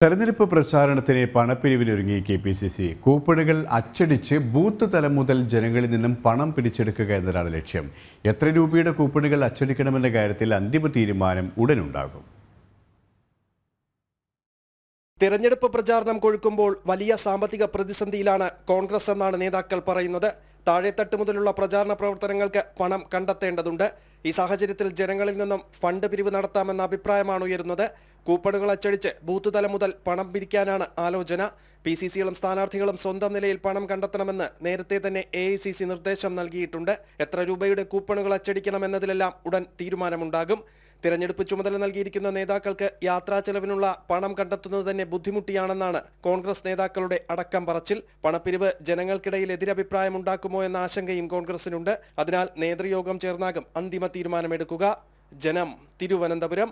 തെരഞ്ഞെടുപ്പ് പ്രചാരണത്തിന് പണപ്പിരിവിനൊരുങ്ങി കെ പി സി സി. കൂപ്പണുകൾ അച്ചടിച്ച് ബൂത്ത് തലം മുതൽ ജനങ്ങളിൽ നിന്നും പണം പിടിച്ചെടുക്കുക എന്നതാണ് ലക്ഷ്യം. എത്ര രൂപയുടെ കൂപ്പണുകൾ അച്ചടിക്കണമെന്ന കാര്യത്തിൽ അന്തിമ തീരുമാനം ഉടനുണ്ടാകും. തെരഞ്ഞെടുപ്പ് പ്രചാരണം കൊഴുക്കുമ്പോൾ വലിയ സാമ്പത്തിക പ്രതിസന്ധിയിലാണ് കോൺഗ്രസ് എന്നാണ് നേതാക്കൾ പറയുന്നത്. താഴെത്തട്ട് മുതലുള്ള പ്രചാരണ പ്രവർത്തനങ്ങൾക്ക് പണം കണ്ടെത്തേണ്ടതുണ്ട്. ഈ സാഹചര്യത്തിൽ ജനങ്ങളിൽ നിന്നും ഫണ്ട് പിരിവ് നടത്താമെന്ന അഭിപ്രായമാണ് ഉയരുന്നത്. കൂപ്പണുകൾ അച്ചടിച്ച് ബൂത്ത് തലം മുതൽ പണം പിരിക്കാനാണ് ആലോചന. പി സി സികളും സ്ഥാനാർത്ഥികളും സ്വന്തം നിലയിൽ പണം കണ്ടെത്തണമെന്ന് നേരത്തെ തന്നെ എ ഐ സി സി നിർദ്ദേശം നൽകിയിട്ടുണ്ട്. എത്ര രൂപയുടെ കൂപ്പണുകൾ അച്ചടിക്കണമെന്നതിലെല്ലാം ഉടൻ തീരുമാനമുണ്ടാകും. തിരഞ്ഞെടുപ്പ് ചുമതല നൽകിയിരിക്കുന്ന നേതാക്കൾക്ക് യാത്രാ ചെലവിനുള്ള പണം കണ്ടെത്തുന്നത് തന്നെ ബുദ്ധിമുട്ടിയാണെന്നാണ് കോൺഗ്രസ് നേതാക്കളുടെ അടക്കം പറച്ചിൽ. പണപ്പിരിവ് ജനങ്ങൾക്കിടയിൽ എതിരഭിപ്രായം ഉണ്ടാക്കുമോ എന്ന ആശങ്കയും കോൺഗ്രസിനുണ്ട്. അതിനാൽ നേതൃയോഗം ചേർന്നാകും അന്തിമ തീരുമാനമെടുക്കുക. ജനം തിരുവനന്തപുരം.